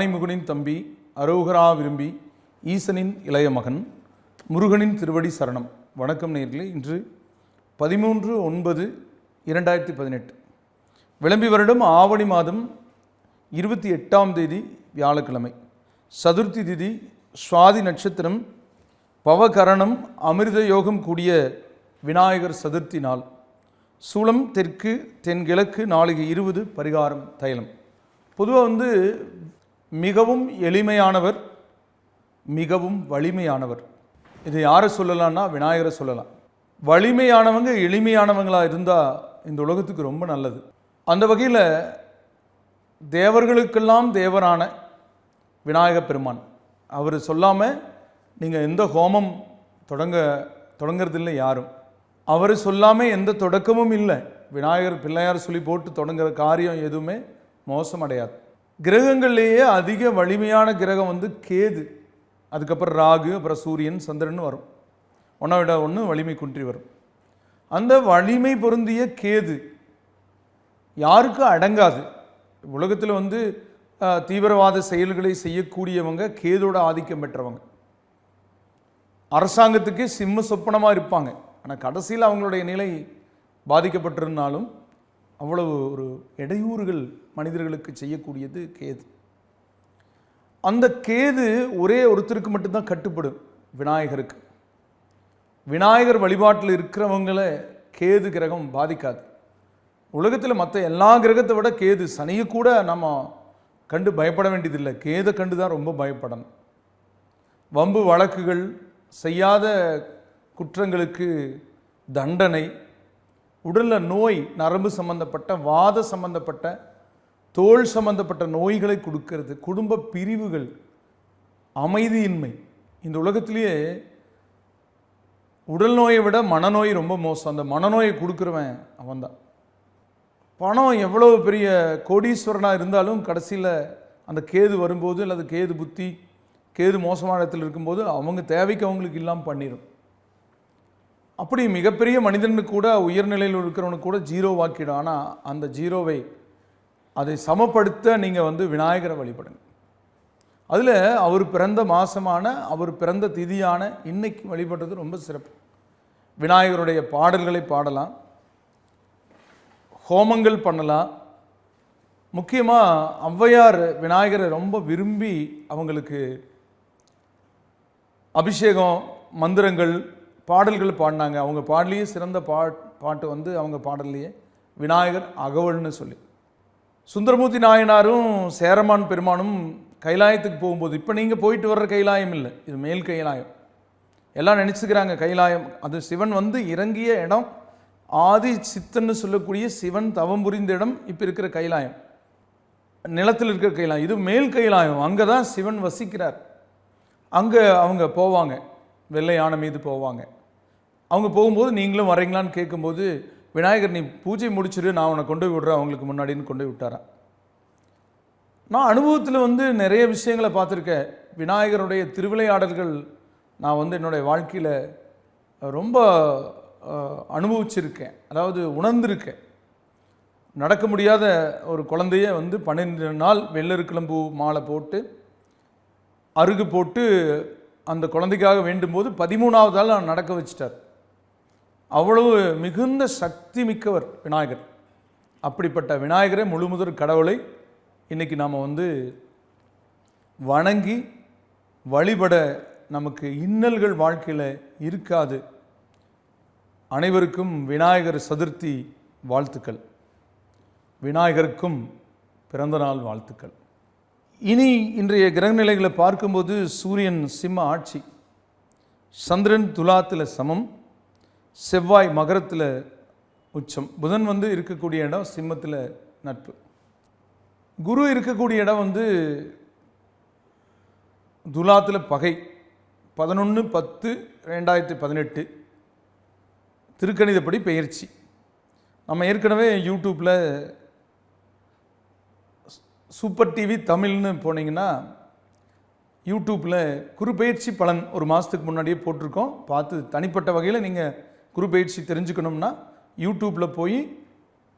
ஆனைமுகனின் தம்பி அரோகரா விரும்பி ஈசனின் இளைய மகன் முருகனின் திருவடி சரணம். வணக்கம் நேர்களே. இன்று பதிமூன்று ஒன்பது இரண்டாயிரத்தி பதினெட்டு. விளம்பி வருடம் ஆவணி மாதம் இருபத்தி எட்டாம் தேதி வியாழக்கிழமை. சதுர்த்தி திதி சுவாதி நட்சத்திரம் பவகரணம் அமிர்த யோகம் கூடிய விநாயகர் சதுர்த்தி நாள். சூளம் தெற்கு தென்கிழக்கு நாளிகை இருபது பரிகாரம் தைலம். பொதுவாக வந்து மிகவும் எளிமையானவர் மிகவும் வலிமையானவர். இது யாரை சொல்லலாம்னா விநாயகரை சொல்லலாம். வலிமையானவங்க எளிமையானவங்களாக இருந்தால் இந்த உலகத்துக்கு ரொம்ப நல்லது. அந்த வகையில் தேவர்களுக்கெல்லாம் தேவரான விநாயகப் பெருமான். அவர் சொல்லாமல் நீங்கள் எந்த ஹோமம் தொடங்க தொடங்கிறதில்லை யாரும். அவர் சொல்லாமல் எந்த தொடக்கமும் இல்லை. விநாயகர் பிள்ளையார் சொல்லி போட்டு தொடங்குற காரியம் எதுவுமே மோசமடையாது. கிரகங்கள்லேயே அதிக வலிமையான கிரகம் வந்து கேது. அதுக்கப்புறம் ராகு அப்புறம் சூரியன் சந்திரன் வரும். ஒன்றா விட ஒன்று வலிமை குன்றி வரும். அந்த வலிமை பொருந்திய கேது யாருக்கும் அடங்காது. உலகத்தில் வந்து தீவிரவாத செயல்களை செய்யக்கூடியவங்க கேதோட ஆதிக்கம் பெற்றவங்க. அரசாங்கத்துக்கே சிம்ம சொப்பனமாக இருப்பாங்க. ஆனால் கடைசியில் அவங்களுடைய நிலை பாதிக்கப்பட்டிருந்தாலும் அவ்வளவு ஒரு இடையூறுகள் மனிதர்களுக்கு செய்யக்கூடியது கேது. அந்த கேது ஒரே ஒருத்தருக்கு மட்டும்தான் கட்டுப்படும் விநாயகருக்கு. விநாயகர் வழிபாட்டில் இருக்கிறவங்கள கேது கிரகம் பாதிக்காது. உலகத்தில் மற்ற எல்லா கிரகத்தை விட கேது சனியை கூட நம்ம கண்டு பயப்பட வேண்டியதில்லை. கேதை கண்டு தான் ரொம்ப பயப்படணும். வம்பு வழக்குகள் செய்யாத குற்றங்களுக்கு தண்டனை உடலில் நோய் நரம்பு சம்பந்தப்பட்ட வாத சம்பந்தப்பட்ட தோல் சம்பந்தப்பட்ட நோய்களை கொடுக்கறது. குடும்ப பிரிவுகள் அமைதியின்மை. இந்த உலகத்திலேயே உடல் நோயை விட மனநோய் ரொம்ப மோசம். அந்த மனநோயை கொடுக்குறவன் அவன்தான். பணம் எவ்வளோ பெரிய கோடீஸ்வரனாக இருந்தாலும் கடைசியில் அந்த கேது வரும்போது அல்லது கேது புத்தி கேது மோசமான இடத்துல இருக்கும்போது அவங்க தேவைக்கு அவங்களுக்கு இல்லாமல் பண்ணிடும் அப்படி மிகப்பெரிய மனிதனுக்கு கூட உயர்நிலையில் இருக்கிறவனுக்கு கூட ஜீரோ வாக்கிடும். ஆனால் அந்த ஜீரோவை அதை சமப்படுத்த நீங்கள் வந்து விநாயகரை வழிபடுங்க. அதில் அவர் பிறந்த மாதமான அவர் பிறந்த திதியான இன்னைக்கு வழிபடுறது ரொம்ப சிறப்பு. விநாயகருடைய பாடல்களை பாடலாம். ஹோமங்கள் பண்ணலாம். முக்கியமாக ஔவையார் விநாயகரை ரொம்ப விரும்பி அவங்களுக்கு அபிஷேகம் மந்திரங்கள் பாடல்கள் பாடினாங்க. அவங்க பாடலையே சிறந்த பாட் பாட்டு வந்து அவங்க பாடல்லையே விநாயகர் அகவல்னு சொல்லி. சுந்தரமூர்த்தி நாயனாரும் சேரமான் பெருமானும் கைலாயத்துக்கு போகும்போது இப்போ நீங்கள் போயிட்டு வர்ற கைலாயம் இல்லை. இது மேல் கைலாயம். எல்லாம் நினச்சிக்கிறாங்க கைலாயம். அது சிவன் வந்து இறங்கிய இடம் ஆதி சித்தன்னு சொல்லக்கூடிய சிவன் தவம் புரிந்த இடம் இப்போ இருக்கிற கைலாயம். நிலத்தில் இருக்கிற கைலாயம். இது மேல் கைலாயம். அங்கே தான் சிவன் வசிக்கிறார். அங்கே அவங்க போவாங்க. வெள்ளை யானை மீது போவாங்க. அவங்க போகும்போது நீங்களும் வரீங்களான்னு கேட்கும்போது விநாயகர் நீ பூஜை முடிச்சிரு நான் உன்னை கொண்டு போய் விடுறேன் அவங்களுக்கு முன்னாடின்னு கொண்டு போய் விட்டாரான் நான் அனுபவத்தில் வந்து நிறைய விஷயங்களை பார்த்துருக்கேன். விநாயகருடைய திருவிளையாடல்கள் நான் வந்து என்னுடைய வாழ்க்கையில் ரொம்ப அனுபவிச்சிருக்கேன். அதாவது உணர்ந்திருக்கேன். நடக்க முடியாத ஒரு குழந்தைய வந்து பன்னெண்டு நாள் வெள்ளருக்கிழம்பு மாலை போட்டு அருகு போட்டு அந்த குழந்தைக்காக வேண்டும்போது பதிமூணாவது நாள் நான் நடக்க வச்சிட்டார். அவ்வளவு மிகுந்த சக்தி மிக்கவர் விநாயகர். அப்படிப்பட்ட விநாயகரை முழுமுதற் கடவுளை இன்றைக்கி நாம் வந்து வணங்கி வழிபட நமக்கு இன்னல்கள் வாழ்க்கையில் இருக்காது. அனைவருக்கும் விநாயகர் சதுர்த்தி வாழ்த்துக்கள். விநாயகருக்கும் பிறந்தநாள் வாழ்த்துக்கள். இனி இன்றைய கிரகநிலைகளை பார்க்கும்போது சூரியன் சிம்ம ஆட்சி. சந்திரன் துலாத்தில் சமம். செவ்வாய் மகரத்தில் உச்சம். புதன் வந்து இருக்கக்கூடிய இடம் சிம்மத்தில் நட்பு. குரு இருக்கக்கூடிய இடம் வந்து துலாத்தில் பகை. பதினொன்று பத்து ரெண்டாயிரத்தி பதினெட்டு. திருக்கணிதப்படி பெயர்ச்சி. நம்ம ஏற்கனவே யூடியூப்பில் சூப்பர் டிவி தமிழ்னு போனீங்கன்னா யூடியூப்பில் குருபெயர்ச்சி பலன் ஒரு மாதத்துக்கு முன்னாடியே போட்டிருக்கோம். பார்த்து தனிப்பட்ட வகையில் நீங்கள் குருபெயர்ச்சி தெரிஞ்சுக்கணும்னா யூடியூப்பில் போய்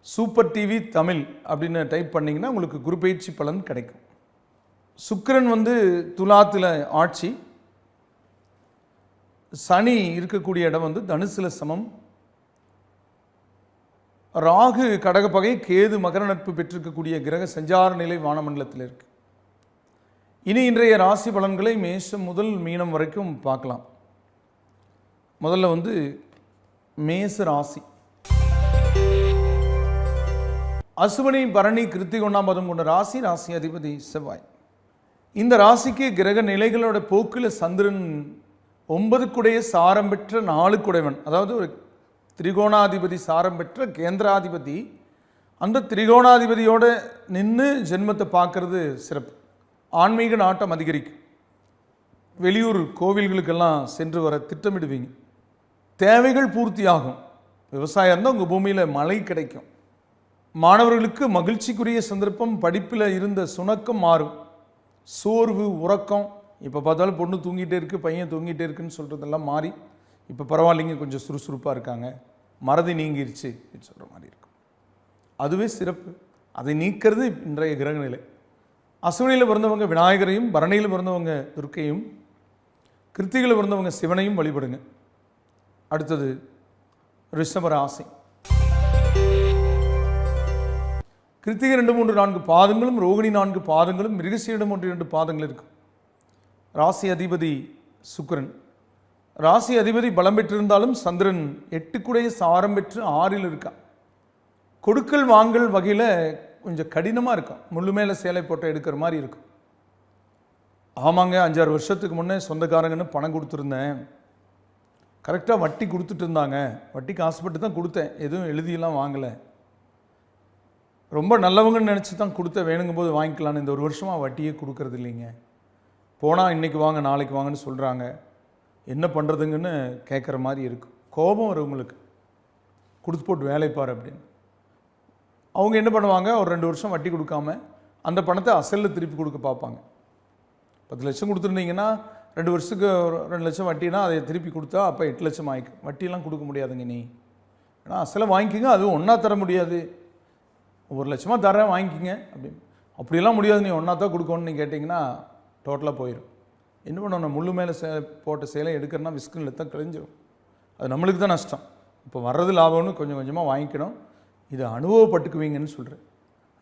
சூப்பர் டிவி தமிழ் அப்படின்னு டைப் பண்ணிங்கன்னா உங்களுக்கு குருபெயர்ச்சி பலன் கிடைக்கும். சுக்கரன் வந்து துலாத்தில் ஆட்சி. சனி இருக்கக்கூடிய இடம் வந்து தனுசுல சமம். ராகு கடகப்பகை கேது மகர நட்பு பெற்றிருக்கக்கூடிய கிரக சஞ்சார நிலை வானமண்டலத்தில் இருக்கு. இனி இன்றைய ராசி பலன்களை மேஷம் முதல் மீனம் வரைக்கும் பார்க்கலாம். முதல்ல வந்து மேச ராசி. அசுவனி பரணி கிருத்திக் ஒன்றாம் பதம் கொண்ட ராசி ராசி அதிபதி செவ்வாய். இந்த ராசிக்கு கிரக நிலைகளோட போக்கில் சந்திரன் ஒன்பதுக்குடைய சாரம் பெற்ற நாளுக்குடையவன். அதாவது ஒரு திரிகோணாதிபதி சாரம் பெற்ற கேந்திராதிபதி அந்த திரிகோணாதிபதியோட நின்று ஜென்மத்தை பார்க்கறது சிறப்பு. ஆன்மீக நாட்டம் அதிகரிக்கும். வெளியூர் கோவில்களுக்கெல்லாம் சென்று வர திட்டமிடுவீங்க. தேவைகள் பூர்த்தியாகும். விவசாயம் இருந்தால் உங்கள் பூமியில் மழை கிடைக்கும். மாணவர்களுக்கு மகிழ்ச்சிக்குரிய சந்தர்ப்பம் படிப்பில் இருந்த சுணக்கம் மாறும். சோர்வு உறக்கம் இப்போ பார்த்தாலும் பொண்ணு தூங்கிட்டே இருக்கு பையன் தூங்கிட்டே இருக்குன்னு சொல்கிறதெல்லாம் மாறி இப்போ பரவாயில்லைங்க கொஞ்சம் சுறுசுறுப்பாக இருக்காங்க. மறதி நீங்கிருச்சு அப்படின்னு சொல்கிற மாதிரி இருக்கும். அதுவே சிறப்பு. அதை நீக்கிறது இன்றைய கிரகநிலை. அசுவனியில் பிறந்தவங்க விநாயகரையும் பரணியில் பிறந்தவங்க துர்க்கையும் கிருத்திகளில் பிறந்தவங்க சிவனையும் வழிபடுங்க. அடுத்தது ரிஷபராசி கிருத்திகை ரெண்டு மூன்று நான்கு பாதங்களும் ரோகிணி நான்கு பாதங்களும் மிருகசீடம் ஒன்று இரண்டு பாதங்கள் இருக்கும் ராசி அதிபதி சுக்கரன். ராசி அதிபதி பலம் பெற்றிருந்தாலும் சந்திரன் எட்டுக்குடைய சாரம் பெற்று ஆறில் இருக்கான் கொடுக்கல் வாங்கல் வகையில் கொஞ்சம் கடினமாக இருக்கும் முள்ளு மேலே சேலை போட்டு எடுக்கிற மாதிரி இருக்கும் ஆமாங்க அஞ்சாறு வருஷத்துக்கு முன்னே சொந்தக்காரங்கன்னு பணம் கொடுத்துருந்தேன். கரெக்டாக வட்டி கொடுத்துட்டு இருந்தாங்க. வட்டிக்கு ஆசைப்பட்டு தான் கொடுத்தேன். எதுவும் எழுதியெல்லாம் வாங்கலை. ரொம்ப நல்லவங்கன்னு நினச்சி தான் கொடுத்த வேணுங்கும் போது வாங்கிக்கலான்னு இந்த ஒரு வருஷமாக வட்டியே கொடுக்கறது இல்லைங்க. போனால் இன்றைக்கி வாங்க நாளைக்கு வாங்கன்னு சொல்கிறாங்க என்ன பண்ணுறதுங்கன்னு கேட்குற மாதிரி இருக்கும் கோபம் வரும் உங்களுக்கு. கொடுத்து போட்டு வேலை அப்படின்னு. அவங்க என்ன பண்ணுவாங்க? ஒரு ரெண்டு வருஷம் வட்டி கொடுக்காம அந்த பணத்தை அசலில் திருப்பி கொடுக்க பார்ப்பாங்க. பத்து லட்சம் கொடுத்துருந்தீங்கன்னா ரெண்டு வருஷத்துக்கு ஒரு ரெண்டு லட்சம் வட்டினா அதை திருப்பி கொடுத்தா அப்போ எட்டு லட்சம் ஆகிக்கும் வட்டியெல்லாம் கொடுக்க முடியாதுங்க நீ. ஏன்னா அசலை வாங்கிக்கிங்க அதுவும் ஒன்றா தர முடியாது. ஒரு லட்சமாக தரேன் வாங்கிக்கிங்க அப்படின்னு. அப்படியெல்லாம் முடியாது நீ ஒன்றா தான் கொடுக்கணும்னு நீ கேட்டிங்கன்னா டோட்டலாக போயிடும் என்ன பண்ணணும் முள்ளு மேலே சே போட்ட சேலை எடுக்கிறனா விஸ்கில் தான் கிழிஞ்சிடும் அது நம்மளுக்கு தான் நஷ்டம். இப்போ வர்றது லாபம்னு கொஞ்சம் கொஞ்சமாக வாங்கிக்கணும். இதை அனுபவப்பட்டுக்குவீங்கன்னு சொல்கிறேன்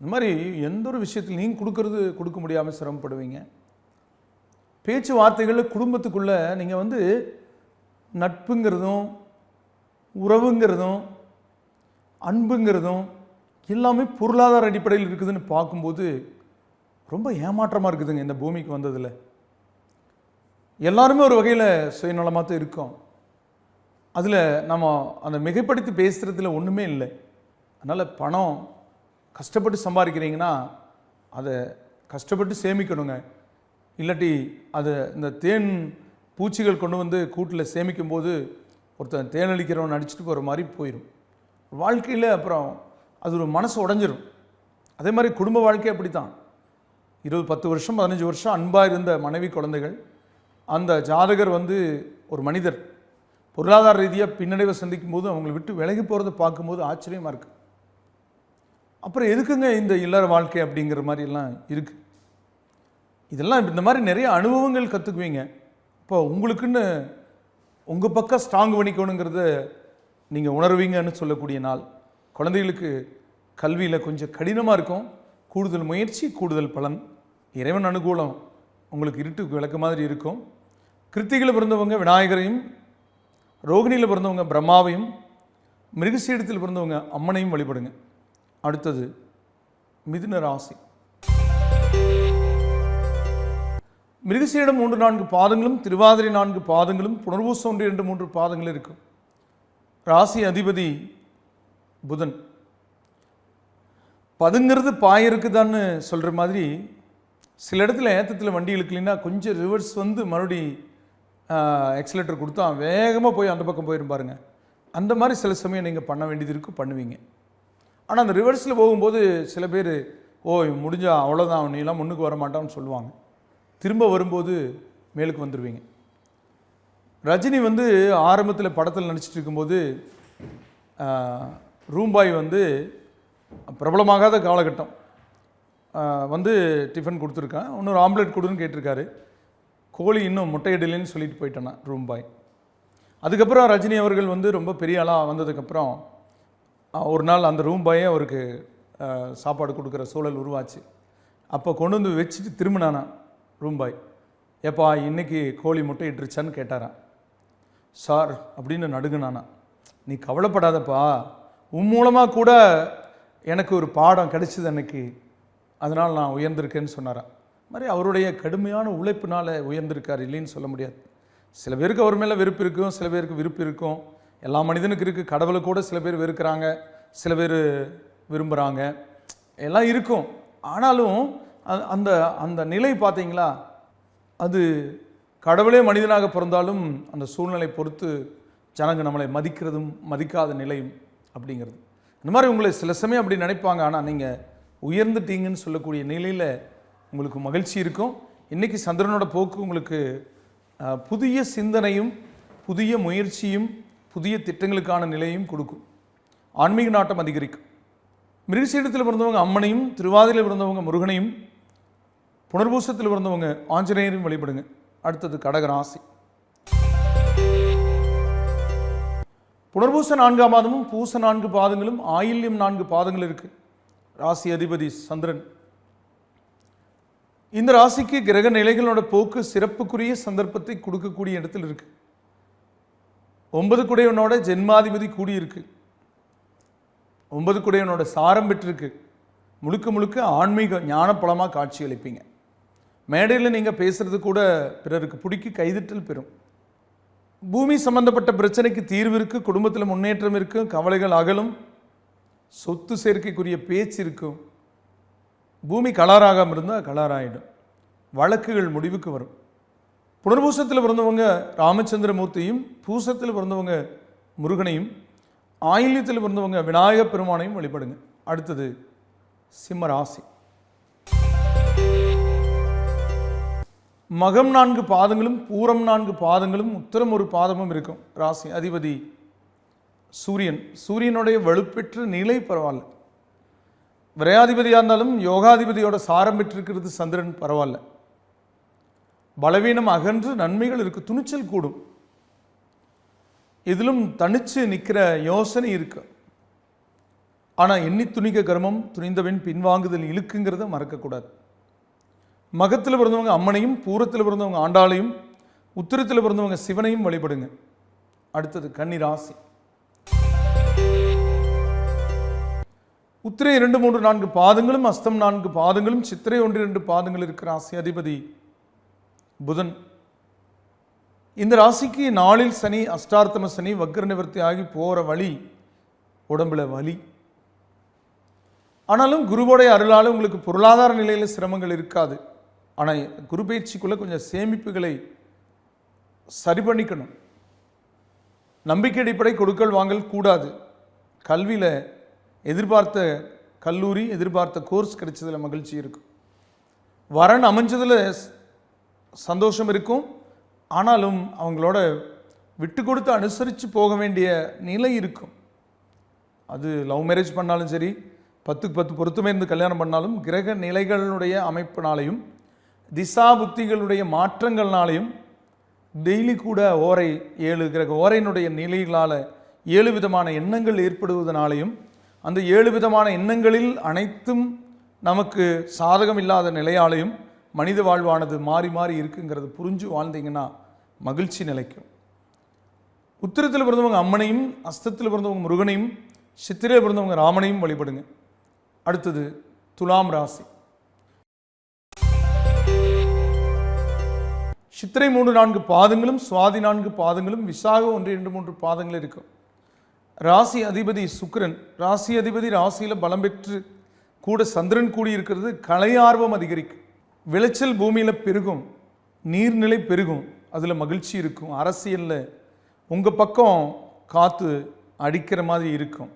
இந்த மாதிரி எந்த ஒரு விஷயத்தில் நீங்கள் கொடுக்கறது கொடுக்க முடியாமல் சிரமப்படுவீங்க? பேச்சுவார்த்தைகளில் குடும்பத்துக்குள்ளே நீங்கள் வந்து நட்புங்கிறதும் உறவுங்கிறதும் அன்புங்கிறதும் எல்லாமே பொருளாதார அடிப்படையில் இருக்குதுன்னு பார்க்கும்போது ரொம்ப ஏமாற்றமாக இருக்குதுங்க இந்த பூமிக்கு வந்ததில். எல்லாருமே ஒரு வகையில் சுயநலமாக தான் இருக்கோம். அதில் நம்ம அந்த மிகைப்படுத்தி பேசுகிறதுல ஒன்றுமே இல்லை. அதனால் பணம் கஷ்டப்பட்டு சம்பாதிக்கிறீங்கன்னா அதை கஷ்டப்பட்டு சேமிக்கணுங்க. இல்லாட்டி அது இந்த தேன் பூச்சிகள் கொண்டு வந்து கூட்டில் சேமிக்கும் போது ஒருத்தன் தேன் அடிக்கிறவன் அடிச்சுட்டு போகிற மாதிரி போயிடும் வாழ்க்கையில் அப்புறம் அது ஒரு மனசு உடஞ்சிரும். அதே மாதிரி குடும்ப வாழ்க்கை அப்படி தான் இருபது பத்து வருஷம் பதினஞ்சு வருஷம் அன்பாக இருந்த மனைவி குழந்தைகள் அந்த ஜாதகர் வந்து ஒரு மனிதர். பொருளாதார ரீதியாக பின்னடைவை சந்திக்கும் போது அவங்களை விட்டு விலகி போகிறத பார்க்கும்போது ஆச்சரியமாக இருக்குது அப்புறம் எதுக்குங்க இந்த இல்லற வாழ்க்கை அப்படிங்கிற மாதிரி எல்லாம் இருக்குது இதெல்லாம் இந்த மாதிரி நிறைய அனுபவங்கள் கற்றுக்குவீங்க இப்போ உங்களுக்குன்னு உங்கள் பக்கம் ஸ்ட்ராங் பண்ணிக்கணுங்கிறத நீங்கள் உணர்வீங்கன்னு சொல்லக்கூடிய நாள். குழந்தைகளுக்கு கல்வியில் கொஞ்சம் கடினமாக இருக்கும். கூடுதல் முயற்சி கூடுதல் பலன். இறைவன் அனுகூலம் உங்களுக்கு இருட்டு விளக்கு மாதிரி இருக்கும். கிருத்திகளை பிறந்தவங்க விநாயகரையும் ரோகிணியில் பிறந்தவங்க பிரம்மாவையும் மிருகசீடத்தில் பிறந்தவங்க அம்மனையும் வழிபடுங்க. அடுத்தது மிதுன ராசி. மிருகசீடம் மூன்று நான்கு பாதங்களும் திருவாதிரை நான்கு பாதங்களும் புனர்வூசம் ஒன்று இரண்டு மூன்று பாதங்கள் இருக்கும். ராசி அதிபதி புதன். பதுங்கிறது பாய இருக்குதான்னு சொல்கிற மாதிரி சில இடத்துல ஏற்றத்தில் வண்டி இழுக்கலைன்னா கொஞ்சம் ரிவர்ஸ் வந்து மறுபடி எக்ஸலேட்டர் கொடுத்தா வேகமாக போய் அந்த பக்கம் போயிரும் பாருங்க. அந்த மாதிரி சில சமயம் நீங்கள் பண்ண வேண்டியது இருக்கும் பண்ணுவீங்க. ஆனால் அந்த ரிவர்ஸில் போகும்போது சில பேர் ஓ முடிஞ்சா அவ்வளோதான் நீலாம் முன்னுக்கு வர மாட்டான்னு சொல்லுவாங்க. திரும்ப வரும்போது மேலுக்கு வந்துடுவீங்க ரஜினி வந்து ஆரம்பத்தில் படத்தில் நடிச்சிட்டு இருக்கும்போது ரூம்பாய் வந்து பிரபலமாகாத காலகட்டம். வந்து டிஃபன் கொடுத்துருக்கான் இன்னொரு ஆம்லெட் கொடுன்னு கேட்டிருக்காரு. கோழி இன்னும் முட்டையிடலைன்னு சொல்லிட்டு போயிட்டேன் ரூம்பாய். அதுக்கப்புறம் ரஜினி அவர்கள் வந்து ரொம்ப பெரிய ஆளாக வந்ததுக்கப்புறம் ஒரு நாள் அந்த ரூம்பாயே அவருக்கு சாப்பாடு கொடுக்குற சூழல் உருவாச்சு. அப்போ கொண்டு வந்து வச்சுட்டு திரும்பினானா ரூம்பாய். ஏப்பா இன்னைக்கு கோழி முட்டை இட்டுருச்சான்னு கேட்டாரான் சார் அப்படின்னு நடுங்கினானா நீ கவலைப்படாதப்பா. உன் மூலமாக கூட எனக்கு ஒரு பாடம் கிடைச்சது அன்னைக்கு. அதனால் நான் உயர்ந்திருக்கேன்னு சொன்னாரான் மாதிரி அவருடைய கடுமையான உழைப்பினால் உயர்ந்திருக்கார் இல்லைன்னு சொல்ல முடியாது. சில பேருக்கு அவர் மேலே வெறுப்பு இருக்கும் சில பேருக்கு விருப்பு இருக்கும். எல்லா மனிதனுக்கு இருக்குது கடவுளை கூட சில பேர் வெறுக்கிறாங்க சில பேர் விரும்புகிறாங்க எல்லாம் இருக்கும். ஆனாலும் அந்த அந்த நிலை பார்த்தீங்களா? அது கடவுளே மனிதனாக பிறந்தாலும் அந்த சூழ்நிலை பொறுத்து ஜனங்க நம்மளை மதிக்கிறதும் மதிக்காத நிலையும் அப்படிங்கிறது. இந்த மாதிரி உங்களை சில சமயம் அப்படி நினைப்பாங்க. ஆனால் நீங்கள் உயர்ந்துட்டீங்கன்னு சொல்லக்கூடிய நிலையில் உங்களுக்கு மகிழ்ச்சி இருக்கும். இன்றைக்கி சந்திரனோட போக்கு உங்களுக்கு புதிய சிந்தனையும் புதிய முயற்சியும் புதிய திட்டங்களுக்கான நிலையும் கொடுக்கும். ஆன்மீக நாட்டம் அதிகரிக்கும். மிருகசீடத்தில் பிறந்தவங்க அம்மனையும் திருவாதிரையில் பிறந்தவங்க முருகனையும் புனர்பூசத்தில் பிறந்தவங்க ஆஞ்சநேயரையும் வழிபடுங்க. அடுத்தது கடகராசி. புனர்பூச நான்காம் மாதமும் பூச நான்கு பாதங்களும் ஆயில்யம் நான்கு பாதங்கள் இருக்கு. ராசி அதிபதி சந்திரன். இந்த ராசிக்கு கிரக நிலைகளோட போக்கு சிறப்புக்குரிய சந்தர்ப்பத்தை கொடுக்கக்கூடிய இடத்தில் இருக்கு. ஒன்பது குடையவனோட ஜென்மாதிபதி கூடியிருக்கு ஒன்பது குடையவனோட சாரம் பெற்றிருக்கு. முழுக்க முழுக்க ஆன்மீக ஞானப்பலமாக காட்சி அளிப்பீங்க. மேடையில் நீங்கள் பேசுகிறது கூட பிறருக்கு பிடிக்க கைதிட்டல் பெறும். பூமி சம்பந்தப்பட்ட பிரச்சனைக்கு தீர்வு இருக்குது குடும்பத்தில் முன்னேற்றம் இருக்கும் கவலைகள் அகலும் சொத்து சேர்க்கைக்குரிய பேச்சு இருக்கும். பூமி கலாராகாமல் இருந்தால் கலாராயிடும். வழக்குகள் முடிவுக்கு வரும். புனர்பூசத்தில் பிறந்தவங்க ராமச்சந்திரமூர்த்தியும் பூசத்தில் பிறந்தவங்க முருகனையும் ஆயில்யத்தில் பிறந்தவங்க விநாயகப் பெருமானையும் வழிபடுங்க. அடுத்தது சிம்ம ராசி. மகம் நான்கு பாதங்களும் பூரம் நான்கு பாதங்களும் உத்தரம் ஒரு பாதமும் இருக்கும். ராசி அதிபதி சூரியன். சூரியனுடைய வலுப்பெற்ற நிலை பரவாயில்ல. விரையாதிபதியாக இருந்தாலும் யோகாதிபதியோட சாரம் பெற்றிருக்கிறது சந்திரன் பரவாயில்ல. பலவீனம் அகன்று நன்மைகள் இருக்கு துணிச்சல் கூடும். இதிலும் தனிச்சு நிற்கிற யோசனை இருக்கு. ஆனால் எண்ணி துணிக்க கர்மம் துணிந்தவன் பின்வாங்குதல் இழுக்குங்கிறத மறக்கக்கூடாது. மகத்தில் பிறந்தவங்க அம்மனையும் பூரத்தில் பிறந்தவங்க ஆண்டாளையும் உத்திரத்தில் பிறந்தவங்க சிவனையும் வழிபடுங்க. அடுத்தது கன்னி ராசி உத்திரை இரண்டு மூன்று நான்கு பாதங்களும் அஸ்தம் நான்கு பாதங்களும் சித்திரை ஒன்று இரண்டு பாதங்கள் இருக்கிற ராசி அதிபதி புதன். இந்த ராசிக்கு நாளில் சனி அஷ்டார்த்தம சனி வக்ர நிவர்த்தி ஆகி போகிற வழி உடம்புல வலி. ஆனாலும் குருவோடைய அருளால் உங்களுக்கு பொருளாதார நிலையில் சிரமங்கள் இருக்காது. ஆனால் குருபயிற்சிக்குள்ளே கொஞ்சம் சேமிப்புகளை சரி பண்ணிக்கணும். நம்பிக்கை அடிப்படை கொடுக்கல் வாங்கல் கூடாது. கல்வியில் எதிர்பார்த்த கல்லூரி எதிர்பார்த்த கோர்ஸ் கிடைச்சதில் மகிழ்ச்சி இருக்கும். வரன் அமைஞ்சதில் சந்தோஷம் இருக்கும். ஆனாலும் அவங்களோட விட்டு கொடுத்து அனுசரித்து போக வேண்டிய நிலை இருக்கும். அது லவ் மேரேஜ் பண்ணாலும் சரி பத்துக்கு பத்து பொருத்தமே இருந்து கல்யாணம் பண்ணாலும் கிரக நிலைகளுடைய அமைப்பினாலையும் திசா புத்திகளுடைய மாற்றங்கள்னாலையும் டெய்லி கூட ஓரை ஏழு கிரக ஓரையினுடைய நிலைகளால் ஏழு விதமான எண்ணங்கள் ஏற்படுவதனாலையும் அந்த ஏழு விதமான எண்ணங்களில் அனைத்தும் நமக்கு சாதகம் இல்லாத நிலையாலையும் மனித வாழ்வானது மாறி மாறி இருக்குங்கிறது புரிஞ்சு வாழ்ந்தீங்கன்னா மகிழ்ச்சி நிலைக்கும். உத்திரத்தில் பிறந்தவங்க அம்மனையும் அஸ்தத்தில் பிறந்தவங்க முருகனையும் சித்திரையில் பிறந்தவங்க ராமனையும் வழிபடுங்க. அடுத்தது துலாம் ராசி. சித்திரை மூன்று நான்கு பாதங்களும் சுவாதி நான்கு பாதங்களும் விசாகம் ஒன்று இரண்டு மூன்று பாதங்கள் இருக்கும். ராசி அதிபதி சுக்கரன். ராசி அதிபதி ராசியில் பலம் பெற்று கூட சந்திரன் கூடி இருக்கிறது கலை ஆர்வம் அதிகரிக்கும். விளைச்சல் பூமியில் பெருகும். நீர்நிலை பெருகும். அதில் மகிழ்ச்சி இருக்கும். அரசியலில் உங்கள் பக்கம் காற்று அடிக்கிற மாதிரி இருக்கும்.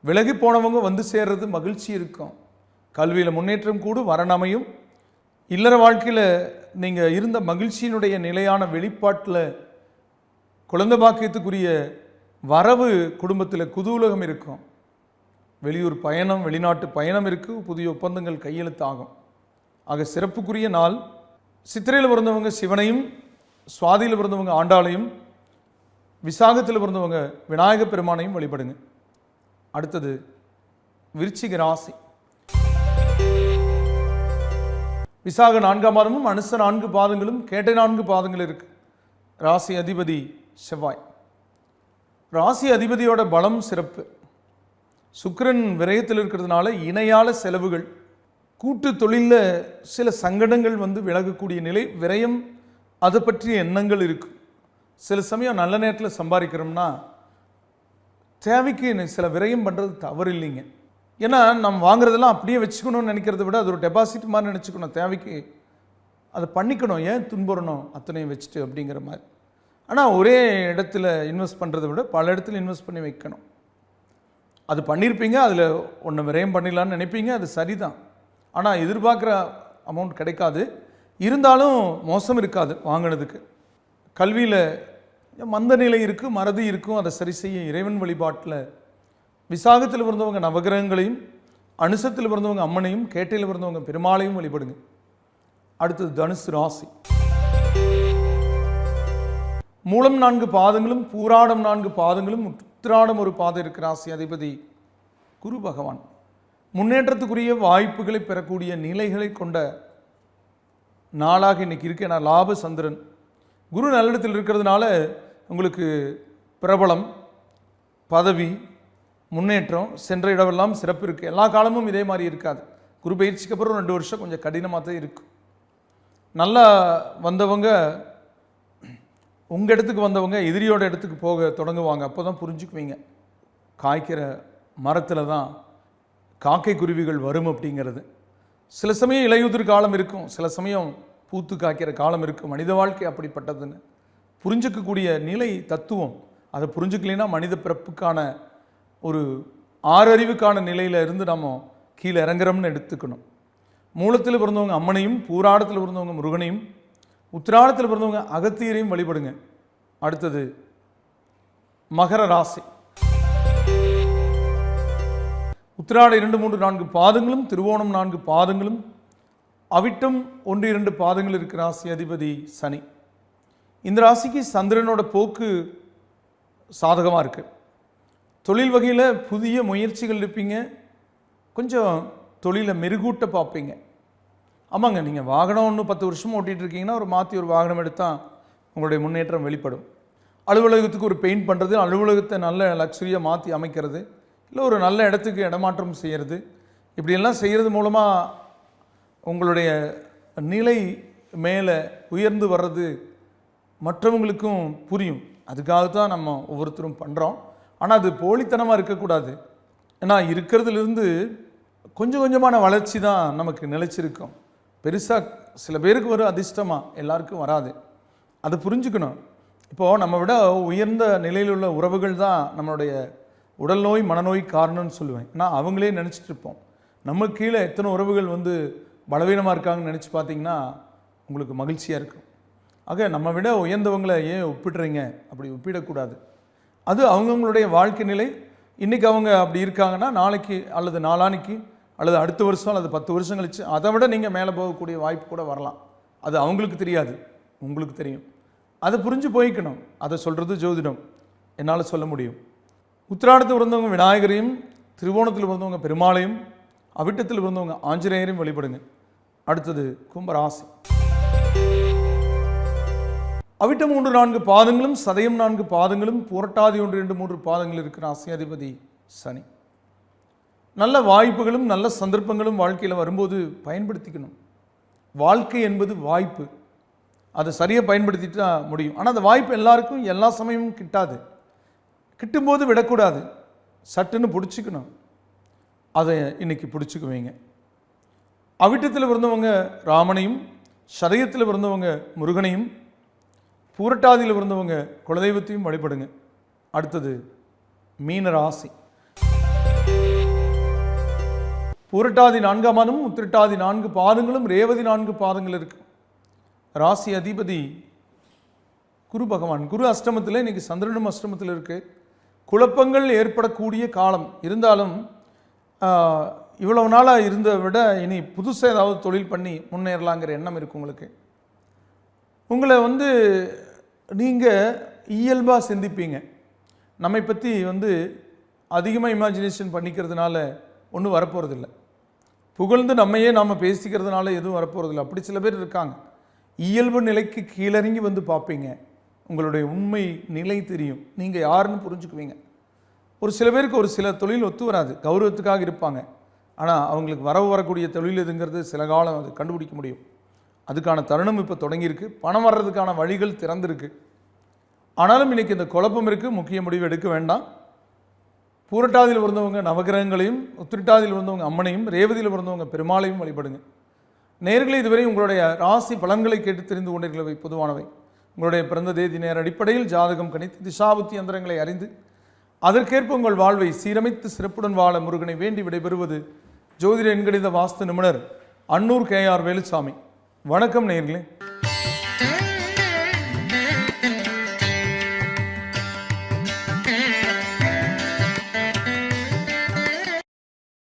விலகி போனவங்க வந்து சேர்றது மகிழ்ச்சி இருக்கும். கல்வியில் முன்னேற்றம் கூடும். வரணமையும் இல்லற வாழ்க்கையில் நீங்கள் இருந்த மகிழ்ச்சியினுடைய நிலையான வெளிப்பாட்டில் குழந்தை பாக்கியத்துக்குரிய வரவு குடும்பத்தில் குதூலகம் இருக்கும். வெளியூர் பயணம் வெளிநாட்டு பயணம் இருக்குது புதிய ஒப்பந்தங்கள் கையெழுத்தாகும். ஆக சிறப்புக்குரிய நாள். சித்திரையில் பிறந்தவங்க சிவனையும் சுவாதியில் பிறந்தவங்க ஆண்டாளையும் விசாகத்தில் பிறந்தவங்க விநாயகப் பெருமானையும் வழிபடுங்க. அடுத்தது விருச்சிக ராசி. விசாக நான்காம் பாதமும் அனுச நான்கு பாதங்களும் கேட்ட நான்கு பாதங்கள் இருக்கு. ராசி அதிபதி செவ்வாய். ராசி அதிபதியோட பலம் சிறப்பு. சுக்கரன் விரயத்தில் இருக்கிறதுனால இணையால செலவுகள் கூட்டு தொழிலில் சில சங்கடங்கள் வந்து விலகக்கூடிய நிலை விரயம் அதை பற்றிய எண்ணங்கள் இருக்கு. சில சமயம் நல்ல நேரத்தில் சம்பாதிக்கிறோம்னா தேவைக்கு சில விரயம் பண்ணுறது தவறு இல்லைங்க ஏன்னா நம்ம வாங்குறதெல்லாம் அப்படியே வச்சுக்கணும்னு நினைக்கிறத விட அது ஒரு டெபாசிட் மாதிரி நினச்சிக்கணும். தேவைக்கு அதை பண்ணிக்கணும். ஏன் துன்புறணும் அத்தனையும் வச்சுட்டு அப்படிங்கிற மாதிரி. ஆனால் ஒரே இடத்துல இன்வெஸ்ட் பண்ணுறதை விட பல இடத்துல இன்வெஸ்ட் பண்ணி வைக்கணும். அது பண்ணியிருப்பீங்க அதில் ஒன்று விரயம் பண்ணிடலான்னு நினைப்பீங்க அது சரிதான். ஆனால் எதிர்பார்க்குற அமௌண்ட் கிடைக்காது. இருந்தாலும் மோசம் இருக்காது வாங்கினதுக்கு. கல்வியில் மந்த நிலை இருக்குது மறதி இருக்கும் அதை சரி செய்ய இறைவன் வழிபாட்டில் விசாகத்தில் பிறந்தவங்க நவகிரகங்களையும் அனுசத்தில் பிறந்தவங்க அம்மனையும் கேட்டையில் பிறந்தவங்க பெருமாளையும் வழிபடுங்க. அடுத்தது தனுசு ராசி. மூலம் நான்கு பாதங்களும் பூராடம் நான்கு பாதங்களும் உத்திராடம் ஒரு பாதம் இருக்கு ராசி அதிபதி குரு பகவான். முன்னேற்றத்துக்குரிய வாய்ப்புகளை பெறக்கூடிய நிலைகளை கொண்ட நாளாக இன்னைக்கு இருக்கேன் ஏன்னா லாப சந்திரன். குரு நல்லிடத்தில் இருக்கிறதுனால உங்களுக்கு பிரபலம் பதவி முன்னேற்றம் சென்ற இடமெல்லாம் சிறப்பு இருக்குது எல்லா காலமும் இதே மாதிரி இருக்காது. குரு பயிற்சிக்கு அப்புறம் ரெண்டு வருஷம் கொஞ்சம் கடினமாக தான் இருக்கும். நல்லா வந்தவங்க உங்கள் இடத்துக்கு வந்தவங்க எதிரியோட இடத்துக்கு போக தொடங்குவாங்க. அப்போ தான் புரிஞ்சுக்குவீங்க. காய்க்கிற மரத்தில் தான் காக்கை குருவிகள் வரும் அப்படிங்கிறது. சில சமயம் இலையுதிர் காலம் இருக்கும். சில சமயம் பூத்து காய்க்கிற காலம் இருக்கும். மனித வாழ்க்கை அப்படிப்பட்டதுன்னு புரிஞ்சுக்கக்கூடிய நிலை தத்துவம். அதை புரிஞ்சுக்கலைன்னா மனித பிறப்புக்கான ஒரு ஆறறிவுக்கான நிலையில் இருந்து நம்ம கீழே இறங்குறோம்னு எடுத்துக்கணும். மூலத்தில் பிறந்தவங்க அம்மனையும் பூராடத்தில் பிறந்தவங்க முருகனையும் உத்திராடத்தில் பிறந்தவங்க அகத்தியரையும் வழிபடுங்க. அடுத்தது மகர ராசி. உத்திராட இரண்டு மூன்று நான்கு பாதங்களும் திருவோணம் நான்கு பாதங்களும் அவிட்டம் ஒன்று இரண்டு பாதங்கள் இருக்கிற ராசி அதிபதி சனி. இந்த ராசிக்கு சந்திரனோட போக்கு சாதகமாக இருக்குது தொழில் வகையில் புதிய முயற்சிகள் இருப்பீங்க கொஞ்சம் தொழிலை மெருகூட்ட பார்ப்பீங்க. ஆமாங்க நீங்கள் வாகனம் ஒன்று பத்து வருஷமும் ஓட்டிகிட்டு இருக்கீங்கன்னா ஒரு மாற்றி ஒரு வாகனம் எடுத்தால் உங்களுடைய முன்னேற்றம் வெளிப்படும். அலுவலகத்துக்கு ஒரு பெயிண்ட் பண்ணுறது அலுவலகத்தை நல்ல லக்ஸரியாக மாற்றி அமைக்கிறது இல்லை ஒரு நல்ல இடத்துக்கு இடமாற்றம் செய்கிறது இப்படியெல்லாம் செய்கிறது மூலமாக உங்களுடைய நிலை மேலே உயர்ந்து வர்றது மற்றவங்களுக்கும் புரியும். அதுக்காக தான் நம்ம ஒவ்வொருத்தரும் பண்ணுறோம் ஆனால் அது போலித்தனமாக இருக்கக்கூடாது. ஏன்னா இருக்கிறதுலேருந்து கொஞ்சம் கொஞ்சமான வளர்ச்சி தான் நமக்கு நிலைச்சிருக்கும். பெருசாக சில பேருக்கு வரும் அதிர்ஷ்டமாக எல்லாருக்கும் வராது. அதை புரிஞ்சுக்கணும். இப்போது நம்ம விட உயர்ந்த நிலையில் உள்ள உறவுகள் தான் நம்மளுடைய உடல் நோய் மனநோய் காரணம்னு சொல்லுவேன். ஏன்னா அவங்களே நினச்சிட்டு இருப்போம். நம்ம கீழே எத்தனை உறவுகள் வந்து பலவீனமாக இருக்காங்கன்னு நினச்சி பார்த்தீங்கன்னா உங்களுக்கு மகிழ்ச்சியாக இருக்கும். ஆக நம்ம விட உயர்ந்தவங்களை ஏன் ஒப்பிடுறீங்க? அப்படி ஒப்பிடக்கூடாது. அது அவங்கவுங்களுடைய வாழ்க்கை நிலை. இன்றைக்கி அவங்க அப்படி இருக்காங்கன்னா நாளைக்கு அல்லது நாளானிக்கு அல்லது அடுத்த வருஷம் அல்லது பத்து வருஷம் கழிச்சு அதை விட நீங்கள் மேலே போகக்கூடிய வாய்ப்பு கூட வரலாம். அது அவங்களுக்கு தெரியாது. உங்களுக்கு தெரியும். அதை புரிஞ்சு போய்க்கணும். அதை சொல்கிறது ஜோதிடம். என்னால் சொல்ல முடியும். உத்திராடத்தில் பிறந்தவங்க விநாயகரையும் திருவோணத்தில் பிறந்தவங்க பெருமாளையும் அவிட்டத்தில் பிறந்தவங்க ஆஞ்சநேயரையும் வழிபடுங்க. அடுத்தது கும்பராசி. அவிட்டம் மூன்று நான்கு பாதங்களும் சதயம் நான்கு பாதங்களும் புரட்டாதி ஒன்று இரண்டு மூன்று பாதங்கள் இருக்கிற ஆசியாதிபதி சனி. நல்ல வாய்ப்புகளும் நல்ல சந்தர்ப்பங்களும் வாழ்க்கையில் வரும்போது பயன்படுத்திக்கணும். வாழ்க்கை என்பது வாய்ப்பு. அதை சரியாக பயன்படுத்திட்டா முடியும். ஆனால் அந்த வாய்ப்பு எல்லாருக்கும் எல்லா சமயமும் கிட்டாது. கிட்டும்போது விடக்கூடாது. சட்டுன்னு பிடிச்சிக்கணும். அதை இன்றைக்கி பிடிச்சிக்குவீங்க. அவிட்டத்தில் பிறந்தவங்க ராமனையும் சதயத்தில் பிறந்தவங்க முருகனையும் பூரட்டாதியில் பிறந்தவங்க குலதெய்வத்தையும் வழிபடுங்க. அடுத்தது மீன ராசி. பூரட்டாதி நான்காம் மாதமும் உத்திரட்டாதி நான்கு பாதங்களும் ரேவதி நான்கு பாதங்கள் இருக்கு. ராசி அதிபதி குரு பகவான். குரு அஷ்டமத்தில் இன்றைக்கி சந்திரனும் அஷ்டமத்தில் இருக்குது குழப்பங்கள் ஏற்படக்கூடிய காலம். இருந்தாலும் இவ்வளவு நாளாக இருந்ததை விட இனி புதுசாக ஏதாவது தொழில் பண்ணி முன்னேறலாங்கிற எண்ணம் இருக்குது உங்களுக்கு. உங்களை வந்து நீங்கள் இயல்பாக சிந்திப்பீங்க. நம்மை பற்றி வந்து அதிகமாக இமேஜினேஷன் பண்ணிக்கிறதுனால ஒன்றும் வரப்போகிறதில்ல புகழ்ந்து நம்மையே நாம் பேசிக்கிறதுனால எதுவும் வரப்போகிறதில்ல அப்படி சில பேர் இருக்காங்க. இயல்பு நிலைக்கு கீழறங்கி வந்து பார்ப்பீங்க. உங்களுடைய உண்மை நிலை தெரியும். நீங்கள் யாருன்னு புரிஞ்சுக்குவீங்க. ஒரு சில பேருக்கு ஒரு சில தொழில் ஒத்து வராது. கௌரவத்துக்காக இருப்பாங்க. ஆனால் அவங்களுக்கு வரவு வரக்கூடிய தொழில் எதுங்கிறது சில காலம் அது கண்டுபிடிக்க முடியும். அதுக்கான தருணம் இப்போ தொடங்கியிருக்கு. பணம் வர்றதுக்கான வழிகள் திறந்திருக்கு. ஆனாலும் இன்னைக்கு இந்த குழப்பம் இருக்குது முக்கிய முடிவு எடுக்க வேண்டாம். பூரட்டாதியில் பிறந்தவங்க நவகிரகங்களையும் உத்திரட்டாதியில் பிறந்தவங்க அம்மனையும் ரேவதியில் பிறந்தவங்க பெருமாளையும் வழிபடுங்க. நேர்களை இதுவரை உங்களுடைய ராசி பலன்களை கேட்டு தெரிந்து கொண்டிருக்கிறவை பொதுவானவை. உங்களுடைய பிறந்த தேதி நேர அடிப்படையில் ஜாதகம் கணித்து திசாபுத்தி யந்திரங்களை அறிந்து அதற்கேற்ப உங்கள் வாழ்வை சீரமைத்து சிறப்புடன் வாழ முருகனை வேண்டி விடைபெறுவது ஜோதிட எண்கணித வாஸ்து நிபுணர் அன்னூர் கே ஆர் வேலுசாமி வணக்கம் நேர்களே